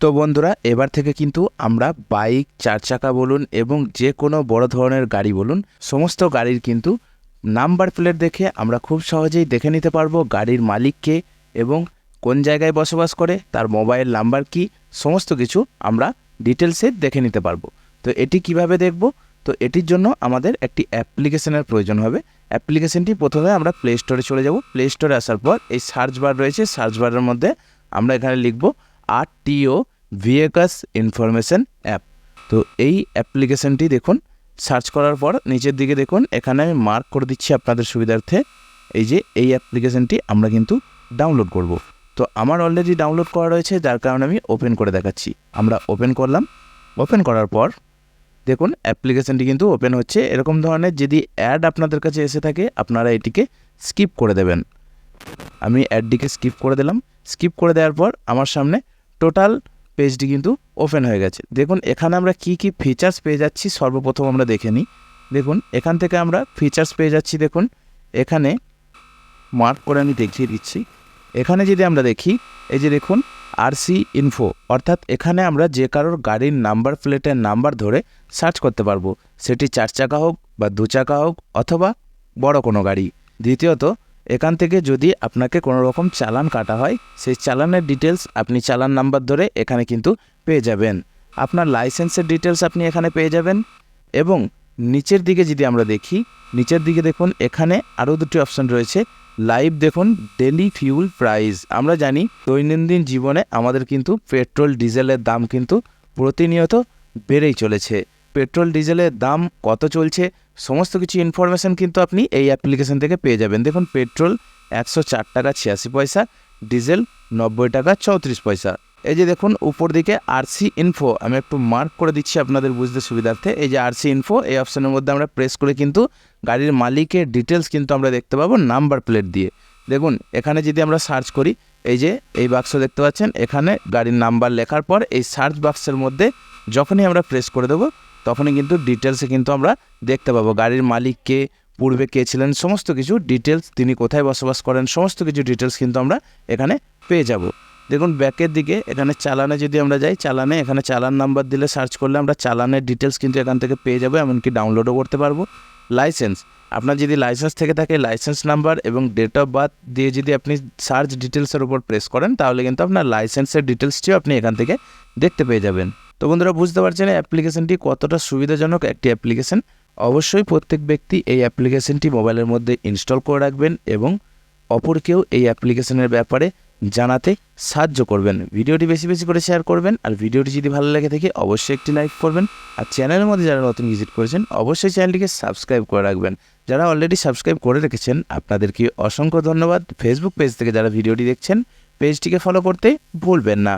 তো বন্ধুরা, এবার থেকে কিন্তু আমরা বাইক চার চাকা বলুন এবং যে কোনো বড় ধরনের গাড়ি বলুন, সমস্ত গাড়ির কিন্তু নাম্বার প্লেট দেখে আমরা খুব সহজেই দেখে নিতে পারব গাড়ির মালিককে এবং কোন জায়গায় বসবাস করে, তার মোবাইল নাম্বার কি, সমস্ত কিছু আমরা ডিটেলসে দেখে নিতে পারব। তো এটি কীভাবে দেখব? তো এটির জন্য আমাদের একটি অ্যাপ্লিকেশনের প্রয়োজন হবে। অ্যাপ্লিকেশনটি প্রথমে আমরা প্লে স্টোরে চলে যাব। প্লে স্টোরে আসার পর এই সার্চ বার রয়েছে। সার্চ বারের মধ্যে আমরা এখানে লিখব আর টিও ভিএকাস ইনফরমেশন অ্যাপ তো এই অ্যাপ্লিকেশনটি দেখুন, সার্চ করার পর নিচের দিকে দেখুন, এখানে আমি মার্ক করে দিচ্ছি আপনাদের সুবিধার্থে। এই যে এই অ্যাপ্লিকেশনটি আমরা কিন্তু ডাউনলোড করব। তো আমার অলরেডি ডাউনলোড করা রয়েছে, যার কারণে আমি ওপেন করে দেখাচ্ছি। আমরা ওপেন করলাম। ওপেন করার পর দেখুন, অ্যাপ্লিকেশনটি কিন্তু ওপেন হচ্ছে। এরকম ধরনের যদি অ্যাড আপনাদের কাছে এসে থাকে, আপনারা এটিকে স্কিপ করে দেবেন। আমি অ্যাডটিকে স্কিপ করে দিলাম। স্কিপ করে দেওয়ার পর আমার সামনে টোটাল পেজটি কিন্তু ওপেন হয়ে গেছে। দেখুন, এখানে আমরা কি কি ফিচার্স পেয়ে যাচ্ছি সর্বপ্রথম আমরা দেখে নিই। দেখুন, এখান থেকে আমরা ফিচার্স পেয়ে যাচ্ছি, দেখুন, এখানে মার্ক করে আমি দেখিয়ে দিচ্ছি। এখানে যদি আমরা দেখি, এই যে দেখুন আরসি ইনফো অর্থাৎ এখানে আমরা যে কারোর গাড়ির নাম্বার প্লেটের নাম্বার ধরে সার্চ করতে পারব। সেটি চার চাকা হোক বা দু চাকা হোক, অথবা বড় কোনো গাড়ি। দ্বিতীয়ত এখান থেকে যদি আপনাকে কোনো রকম চালান কাটা হয়, সেই চালানের ডিটেলস আপনি চালান নাম্বার ধরে এখানে কিন্তু পেয়ে যাবেন। আপনার লাইসেন্সের ডিটেলস আপনি এখানে পেয়ে যাবেন। এবং নিচের দিকে যদি আমরা দেখি, নিচের দিকে দেখুন, এখানে আরও দুটি অপশান রয়েছে। লাইভ দেখুন ডেলি ফিউল প্রাইস আমরা জানি, দৈনন্দিন জীবনে আমাদের কিন্তু পেট্রোল ডিজেলের দাম কিন্তু প্রতিনিয়ত বেড়েই চলেছে। পেট্রোল, ডিজেলের দাম কত চলছে, সমস্ত কিছু ইনফরমেশান কিন্তু আপনি এই অ্যাপ্লিকেশন থেকে পেয়ে যাবেন। দেখুন, পেট্রোল একশো চার টাকা ছিয়াশি পয়সা, ডিজেল নব্বই টাকা চৌত্রিশ পয়সা। এই যে দেখুন, উপর দিকে আরসি ইনফো আমি একটু মার্ক করে দিচ্ছি আপনাদের বুঝতে সুবিধার্থে। এই যে আরসি ইনফো এই অপশানের মধ্যে আমরা প্রেস করে কিন্তু গাড়ির মালিকের ডিটেলস কিন্তু আমরা দেখতে পাবো নাম্বার প্লেট দিয়ে। দেখুন, এখানে যদি আমরা সার্চ করি, এই যে এই বাক্স দেখতে পাচ্ছেন, এখানে গাড়ির নাম্বার লেখার পর এই সার্চ বাক্সের মধ্যে যখনই আমরা প্রেস করে দেবো তখনই কিন্তু ডিটেলসে কিন্তু আমরা দেখতে পাবো। গাড়ির মালিককে, পূর্বে কে ছিলেন, সমস্ত কিছু ডিটেলস তিনি কোথায় বসবাস করেন, সমস্ত কিছু ডিটেলস কিন্তু আমরা এখানে পেয়ে যাব। দেখুন, ব্যাকের দিকে এখানে চালানে যদি আমরা যাই, চালানে এখানে চালান নাম্বার দিলে সার্চ করলে আমরা চালানের ডিটেলস কিন্তু এখান থেকে পেয়ে যাব, এমনকি ডাউনলোডও করতে পারব। লাইসেন্স আপনার যদি লাইসেন্স থেকে থাকে লাইসেন্স নাম্বার এবং ডেট অফ বার্থ দিয়ে যদি আপনি সার্চ ডিটেলসের উপর প্রেস করেন, তাহলে কিন্তু আপনার লাইসেন্সের ডিটেলসটিও আপনি এখান থেকে দেখতে পেয়ে যাবেন। তো বন্ধুরা বুঝতে পারছেন অ্যাপ্লিকেশনটি কতটা সুবিধাজনক একটি অ্যাপ্লিকেশন অবশ্যই প্রত্যেক ব্যক্তি এই অ্যাপ্লিকেশনটি মোবাইলের মধ্যে ইনস্টল করে রাখবেন এবং অপরকেও এই অ্যাপ্লিকেশনের ব্যাপারে জানাতে সাহায্য করবেন। ভিডিওটি বেশি বেশি করে শেয়ার করবেন আর ভিডিওটি যদি ভালো লেগে থাকে অবশ্যই একটি লাইক করবেন। আর চ্যানেলের মধ্যে যারা নতুন ভিজিট করেছেন, অবশ্যই চ্যানেলটিকে সাবস্ক্রাইব করে রাখবেন। যারা অলরেডি সাবস্ক্রাইব করে রেখেছেন, আপনাদেরকে অসংখ্য ধন্যবাদ। ফেসবুক পেজ থেকে যারা ভিডিওটি দেখছেন পেজটিকে ফলো করতে ভুলবেন না।